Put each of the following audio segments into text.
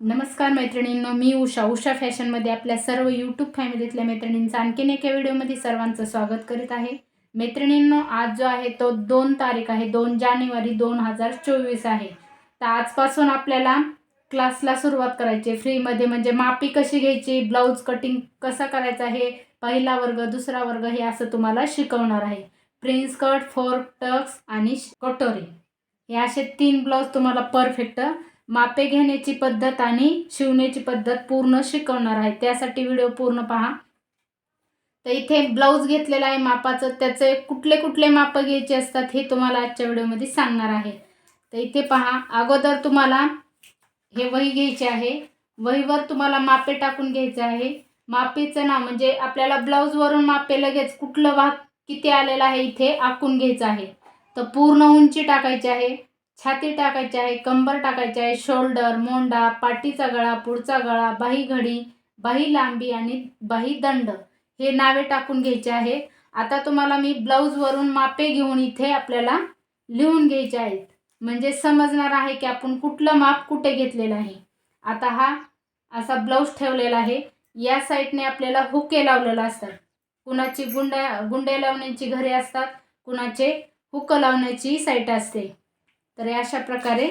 नमस्कार मैत्रिणींनो मी उषा. उषा फॅशनमध्ये आपल्या सर्व यूट्यूब फॅमिलीतल्या मैत्रिणींचं आणखीन एका व्हिडिओमध्ये सर्वांचं स्वागत करीत आहे. मैत्रिणींनो आज जो आहे तो दोन तारीख आहे. दोन जानेवारी दोन हजार चोवीस आहे. तर आजपासून आपल्याला क्लासला सुरुवात करायची आहे. फ्रीमध्ये म्हणजे मापी कशी घ्यायची ब्लाऊज कटिंग कसं करायचं आहे पहिला वर्ग दुसरा वर्ग हे असं तुम्हाला शिकवणार आहे. प्रिन्स कट फोर टक्स आणि कटोरी. हे असे तीन ब्लाऊज तुम्हाला परफेक्ट मापे घेण्याची पद्धत आणि शिवण्याची पद्धत पूर्ण शिकवणार आहे. त्यासाठी व्हिडिओ पूर्ण पहा. तर इथे ब्लाऊज घेतलेला आहे मापाचं. त्याचे कुठले कुठले मापं घ्यायचे असतात हे तुम्हाला आजच्या व्हिडिओमध्ये सांगणार आहे. तर इथे पहा. अगोदर तुम्हाला हे वही घ्यायचे आहे. वहीवर तुम्हाला मापे टाकून घ्यायचे आहे. मापेचं नाव म्हणजे आपल्याला ब्लाऊजवरून मापे लगेच कुठलं भाग किती आलेला आहे इथे आखून घ्यायचं आहे. तर पूर्ण उंची टाकायची आहे. छाती टाकायची आहे कंबर टाकायची आहे शोल्डर मोंडा पाठीचा गळा पुढचा गळा बाही घडी बाही लांबी आणि बाही दंड हे नावे टाकून घ्यायचे आहे आता तुम्हाला मी ब्लाऊजवरून मापे घेऊन इथे आपल्याला लिहून घ्यायचे आहेत. म्हणजे समजणार आहे की आपण कुठलं माप कुठे घेतलेलं आहे. आता हा असा ब्लाऊज ठेवलेला आहे. या साईडने आपल्याला हुके लावलेला असतात. कुणाची गुंड्या गुंडे लावण्याची घरे असतात कुणाचे हुक लावण्याची साईट असते. तर अशा प्रकारे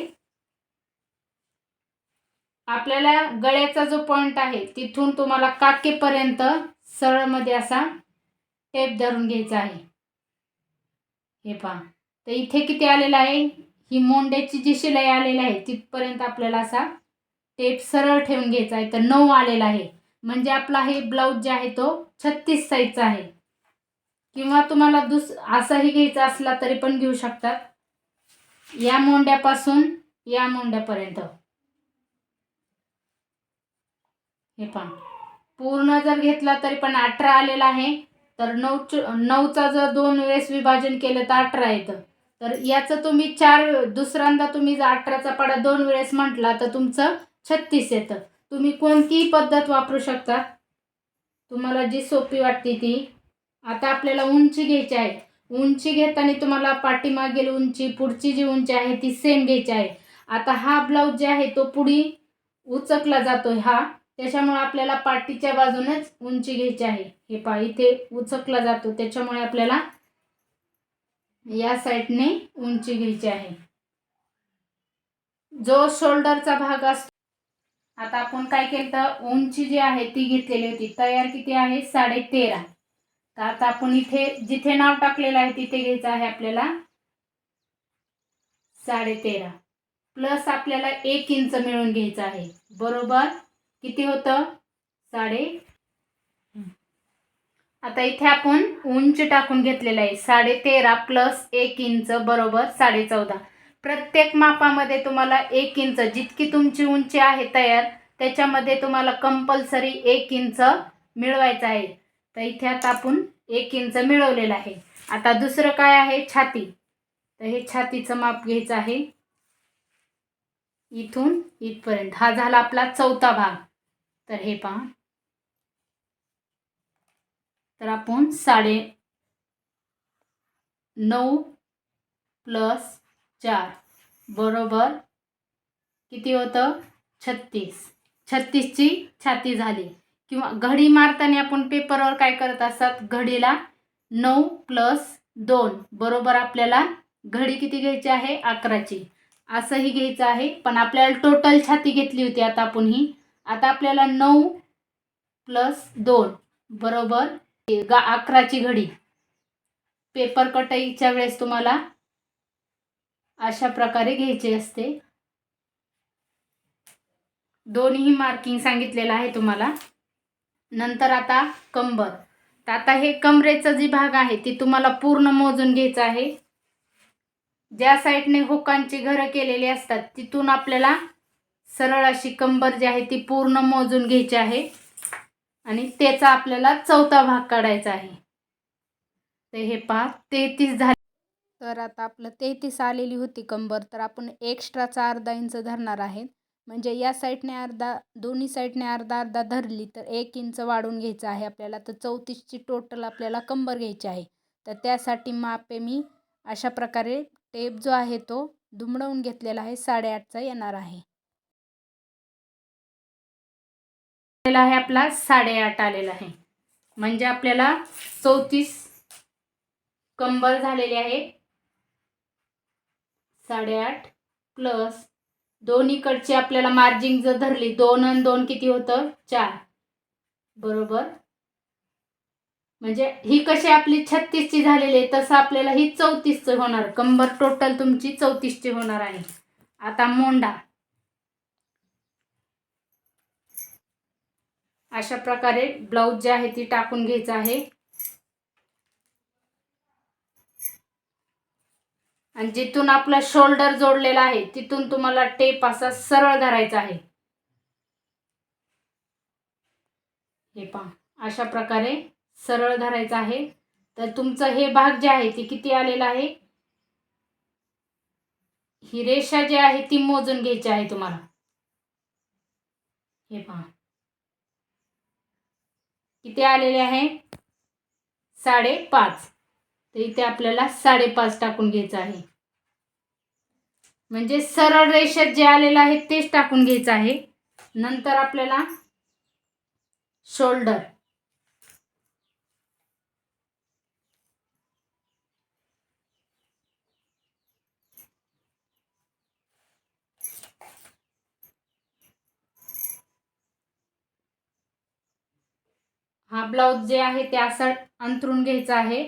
आपल्याला गळ्याचा जो पॉइंट आहे तिथून तुम्हाला काकेपर्यंत सरळमध्ये असा टेप धरून घ्यायचा आहे. हे पहा. तर इथे किती आलेला आहे? ही मोंड्याची जी शिलाई आलेली आहे तिथपर्यंत आपल्याला असा टेप सरळ ठेवून घ्यायचा आहे. तर नऊ आलेला आहे. म्हणजे आपला हे ब्लाऊज जे आहे तो छत्तीस साईजचा आहे. किंवा तुम्हाला दुस असाही घ्यायचा असला तरी पण घेऊ शकतात या मोंड्यापासून या मोंड्यापर्यंत. हे पण पूर्ण जर घेतला तरी पण अठरा आलेला आहे. तर नऊ नऊचा जर दोन वेळेस विभाजन केलं तर अठरा येतं. तर याचं तुम्ही चार दुसऱ्यांदा तुम्ही जर अठराचा पाडा दोन वेळेस म्हटला तर तुमचं छत्तीस येतं. तुम्ही कोणतीही पद्धत वापरू शकता. तुम्हाला जी सोपी वाटते ती. आता आपल्याला उंची घ्यायची आहे. उंची घेताना तुम्हाला पाठीमागील उंची पुढची जी उंची आहे ती सेम घ्यायची आहे. आता हा ब्लाऊज जे आहे तो पुढी उचकला जातोय हा. त्याच्यामुळे आपल्याला पाठीच्या बाजूनच उंची घ्यायची आहे. हे पा इथे उचकला जातो. त्याच्यामुळे आपल्याला या साईडने उंची घ्यायची आहे. जो शोल्डरचा भाग असतो आता आपण काय केलं तर उंची जी आहे ती घेतलेली होती. तयार किती आहे? साडे तेरा तर आता आपण इथे जिथे नाव टाकलेलं आहे तिथे घ्यायचं आहे आपल्याला साडेतेरा. प्लस आपल्याला एक इंच मिळून घ्यायचं आहे. बरोबर? किती होतं? साडे आता इथे आपण उंच टाकून घेतलेलं आहे. साडे तेरा प्लस एक इंच बरोबर? साडे चौदा प्रत्येक मापामध्ये तुम्हाला एक इंच जितकी तुमची उंची आहे तयार त्याच्यामध्ये तुम्हाला कंपल्सरी एक इंच मिळवायचं आहे. तर इथे आता आपण एक इंच मिळवलेलं आहे. आता दुसरं काय आहे? छाती. तर हे छातीचं माप घ्यायचं आहे. इथून इथपर्यंत. हा झाला आपला चौथा भाग. तर हे पहा. तर आपण साडे नऊ प्लस चार. बरोबर किती होतं? छत्तीस. छत्तीसची छाती झाली. किंवा घडी मारताना आपण पेपरवर काय करत असतात? घडीला नऊ प्लस दोन. बरोबर आपल्याला घडी किती घ्यायची आहे? अकराची. असंही घ्यायचं आहे. पण आपल्याला टोटल छाती घेतली होती आता आपण ही. आता आपल्याला नऊ प्लस दोन. बरोबर? गा अकराची घडी. पेपर कटाईच्या वेळेस तुम्हाला अशा प्रकारे घ्यायचे असते. दोन्ही मार्किंग सांगितलेलं आहे तुम्हाला. नंतर आता कंबर. तर आता हे कमरेचा जी भाग आहे ती तुम्हाला पूर्ण मोजून घ्यायचं आहे. ज्या साईडने हुकांची घरं केलेली असतात तिथून आपल्याला सरळ अशी कंबर जी आहे ती पूर्ण मोजून घ्यायची आहे. आणि त्याचा आपल्याला चौथा भाग काढायचा आहे. तर हे पहा तेहतीस झाले. तर आता आपलं तेहतीस आलेली होती कंबर तर आपण एक्स्ट्राचा अर्धा इंच धरणार आहे. म्हणजे या साईडने अर्धा दोन्ही साईडने अर्धा अर्धा धरली तर एक इंच वाढून घ्यायचं आहे आपल्याला. तर चौतीसची टोटल आपल्याला कंबर घ्यायची आहे. तर त्यासाठी मापे मी अशा प्रकारे टेप जो आहे तो दुमडवून घेतलेला आहे. साडेआठचा येणार आहे. आहे आपला साडेआठ आलेला आहे. म्हणजे आपल्याला चौतीस कंबर झालेली आहे. साडेआठ प्लस दोन्हीकडची आपल्याला मार्जिन जर धरली दोन आणि दोन किती होतं? चार. बरोबर? म्हणजे ही कशी आपली छत्तीसची झालेली आहे तसं आपल्याला ही चौतीसची होणार. कंबर टोटल तुमची चौतीसची होणार आहे. आता मोंडा अशा प्रकारे ब्लाऊज जी आहे ती टाकून घ्यायचं आहे. आणि जिथून आपला शोल्डर जोडलेला आहे तिथून तुम्हाला टेप असा सरळ धरायचा आहे. हे पहा अशा प्रकारे सरळ धरायचा आहे. तर तुमचं हे भाग जे आहे ते किती आलेलं आहे? ही रेषा जी आहे ती मोजून घ्यायची आहे तुम्हाला. हे पहा. किती आलेले आहे? साडेपाच. तर इथे आपल्याला साडेपाच टाकून घ्यायचं आहे. म्हणजे सरळ रेषेत जे आलेलं आहे तेच टाकून घ्यायचं आहे. नंतर आपल्याला शोल्डर हा ब्लाऊज जे आहे ते असं अंतरून घ्यायचा आहे.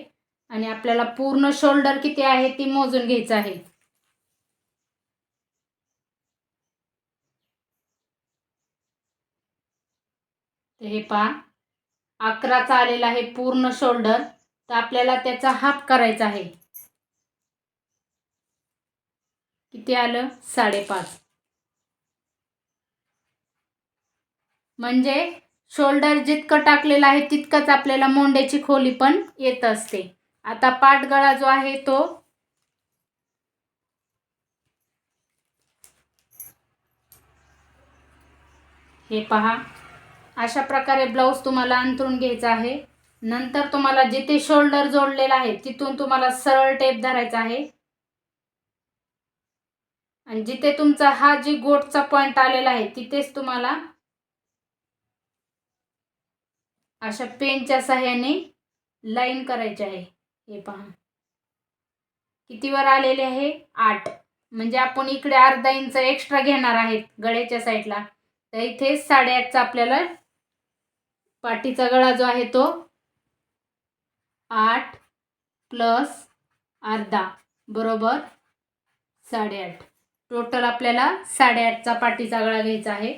आणि आपल्याला पूर्ण शोल्डर किती आहे ती मोजून घ्यायचं आहे. तर हे पहा अकराचा आलेला आहे पूर्ण शोल्डर. तर आपल्याला त्याचा हाफ करायचा आहे. किती आलं? साडेपाच. म्हणजे शोल्डर जितकं टाकलेलं आहे तितकंच आपल्याला मोंड्याची खोली पण येत असते. आता पाठगळा जो आहे तो हे पहा. अशा प्रकारे ब्लाऊज तुम्हाला अंतरून घ्यायचा आहे. नंतर तुम्हाला जिथे शोल्डर जोडलेला आहे तिथून तुम्हाला सरळ टेप धरायचा आहे. आणि जिथे तुमचा हा जी गोटचा पॉइंट आलेला आहे तिथेच तुम्हाला अशा पेनच्या सहाय्याने लाईन करायची आहे. हे पहा. कितीवर आलेले आहे? आठ. म्हणजे आपण इकडे अर्धा इंच एक्स्ट्रा घेणार आहेत गळ्याच्या साईडला. तर इथे साडेआठचा आपल्याला पाठीचा गळा जो आहे तो आठ प्लस अर्धा. बरोबर? साडेआठ. टोटल आपल्याला साडेआठचा पाठीचा गळा घ्यायचा आहे.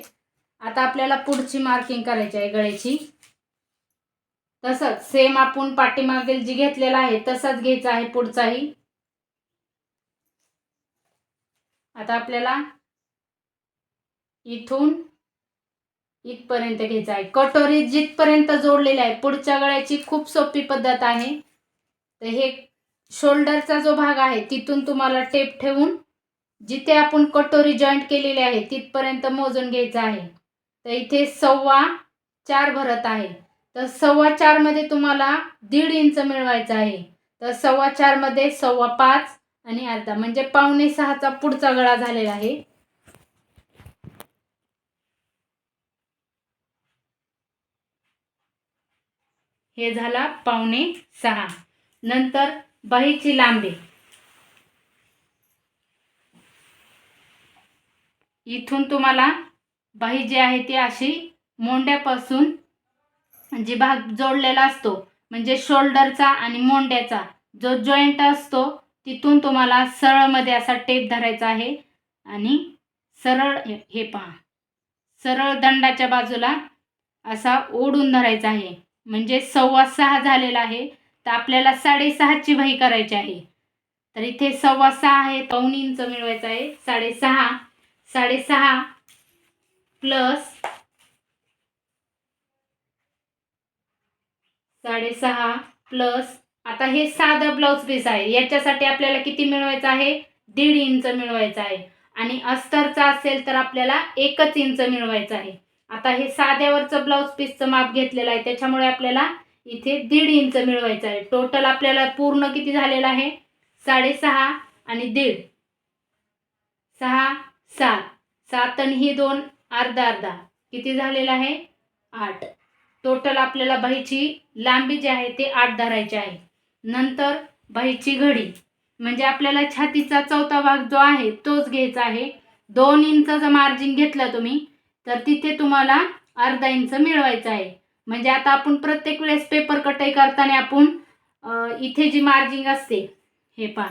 आता आपल्याला पुढची मार्किंग करायची आहे गळ्याची. तसंच सेम आपण पाठीमागील जी घेतलेला आहे तसाच घ्यायचा आहे पुढचाही. आता आपल्याला इथून इथपर्यंत घ्यायचा आहे. कटोरी जिथपर्यंत जोडलेली आहे पुढच्या गळ्याची खूप सोपी पद्धत आहे. तर हे शोल्डरचा जो भाग आहे तिथून तुम्हाला टेप ठेवून जिथे आपण कटोरी जॉईंट केलेली आहे तिथपर्यंत मोजून घ्यायचं आहे. तर इथे सव्वा चार भरत आहे. तर सव्वा चारमध्ये तुम्हाला दीड इंच मिळवायचं आहे. तर सव्वा चारमध्ये सव्वा पाच आणि अर्धा म्हणजे पावणे सहाचा पुढचा गळा झालेला आहे. हे झाला पावणे सहा. नंतर बाहीची लांबी. इथून तुम्हाला बाही जी आहे ती अशी मोंड्यापासून जी भाग जोडलेला असतो म्हणजे शोल्डरचा आणि मोंड्याचा जो जॉईंट असतो तिथून तुम्हाला सरळमध्ये असा टेप धरायचा आहे. आणि सरळ हे पहा सरळ दंडाच्या बाजूला असा ओढून धरायचा आहे. म्हणजे सव्वा सहा झालेला आहे तर आपल्याला साडेसहाची वही करायची आहे. तर इथे सव्वा सहा आहे पाऊन इंच मिळवायचं आहे. साडेसहा साडेसहा प्लस साडेसहा प्लस आता हे साधं ब्लाऊज पीस आहे. याच्यासाठी आपल्याला किती मिळवायचं आहे? दीड इंच मिळवायचं आहे. आणि अस्तरचा असेल तर आपल्याला एकच इंच मिळवायचं आहे. आता हे साध्यावरचं ब्लाऊज पीसचं माप घेतलेलं आहे. त्याच्यामुळे आपल्याला इथे दीड इंच मिळवायचं आहे. टोटल आपल्याला पूर्ण किती झालेलं आहे? साडेसहा आणि दीड. सहा सात. सात आणि ही दोन अर्धा अर्धा. किती झालेला आहे? आठ. टोटल आपल्याला बाहीची लांबी जी आहे ते आठ धरायची आहे. नंतर बाहीची घडी. म्हणजे आपल्याला छातीचा चौथा भाग जो आहे तोच घ्यायचा आहे. दोन इंचचं मार्जिन घेतलं तुम्ही तर तिथे तुम्हाला अर्धा इंच मिळवायचं आहे. म्हणजे आता आपण प्रत्येक वेळेस पेपर कटाई करताना आपण इथे जी मार्जिंग असते हे पहा.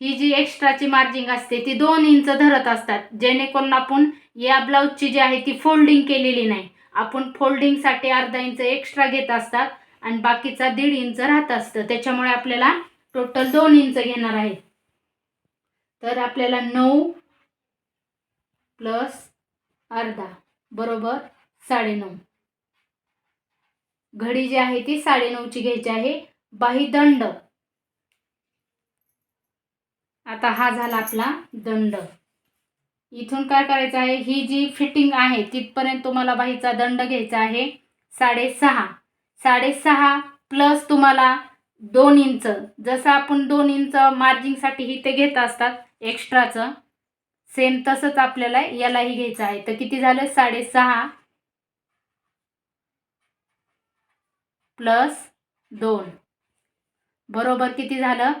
ही जी एक्स्ट्राची मार्जिंग असते ती दोन इंच धरत असतात. जेणेकरून आपण या ब्लाऊजची जी आहे ती फोल्डिंग केलेली नाही. आपण फोल्डिंगसाठी अर्धा इंच एक्स्ट्रा घेत असतात आणि बाकीचा दीड इंच राहत असतं. त्याच्यामुळे आपल्याला टोटल दोन इंच घेणार आहे. तर आपल्याला नऊ प्लस अर्धा बरोबर साडेनऊ. घडी जी आहे ती साडेनऊची घ्यायची आहे. बाही दंड. आता हा झाला आपला दंड. इथून काय करायचं आहे? ही जी फिटिंग आहे तिथपर्यंत तुम्हाला बाहीचा दंड घ्यायचा आहे. साडेसहा. साडेसहा प्लस तुम्हाला दोन इंच. जसं आपण दोन इंच मार्जिंगसाठी इथे घेत असतात एक्स्ट्राचं सेम तसंच आपल्याला यालाही घ्यायचं आहे. तर किती झालं? साडेसहा प्लस दोन. बरोबर किती झालं?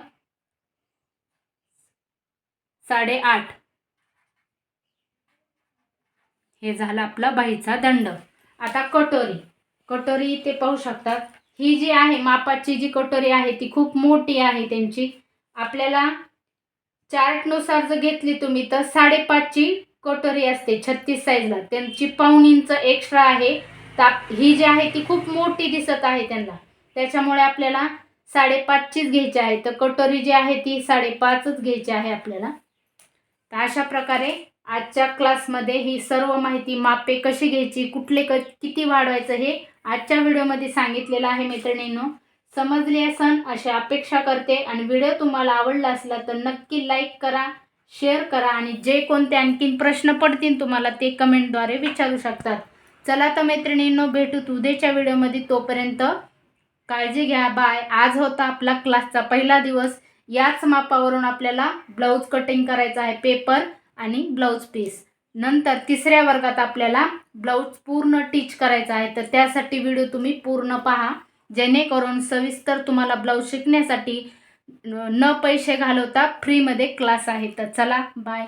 साडेआठ. हे झालं आपला बाईचा दंड. आता कटोरी. कटोरी इथे पाहू शकतात. ही जी आहे मापाची जी कटोरी आहे ती खूप मोठी आहे त्यांची. आपल्याला चार्टनुसार जर घेतली तुम्ही तर साडेपाचची कटोरी असते छत्तीस साईजला त्यांची पाऊण इंच एक्स्ट्रा आहे. तर ही जी आहे ती खूप मोठी दिसत आहे त्यांना. त्याच्यामुळे आपल्याला साडेपाचचीच घ्यायची आहे. तर कटोरी जी आहे ती साडेपाचच घ्यायची आहे आपल्याला. तर अशा प्रकारे आजच्या क्लासमध्ये ही सर्व माहिती मापे कशी घ्यायची कुठले क किती वाढवायचं हे आजच्या व्हिडिओमध्ये सांगितलेलं आहे मैत्रिणींनो. समजली असन अशी अपेक्षा करते आणि व्हिडिओ तुम्हाला आवडला असला तर नक्की लाईक करा शेअर करा आणि जे कोणते आणखीन प्रश्न पडतील तुम्हाला ते कमेंटद्वारे विचारू शकतात. चला तर मैत्रिणींनो भेटू उद्याच्या व्हिडिओमध्ये. तोपर्यंत काळजी घ्या बाय. आज होता आपला क्लासचा पहिला दिवस. याच मापावरून आपल्याला ब्लाऊज कटिंग करायचा आहे पेपर. आणि ब्लाऊज पीस. नंतर तिसऱ्या वर्गात आपल्याला ब्लाऊज पूर्ण टीच करायचा आहे तर त्यासाठी व्हिडिओ तुम्ही पूर्ण पहा. जेणेकरून सविस्तर तुम्हाला ब्लाऊज शिकण्यासाठी न पैसे घालवता फ्रीमध्ये क्लास आहे. तर चला बाय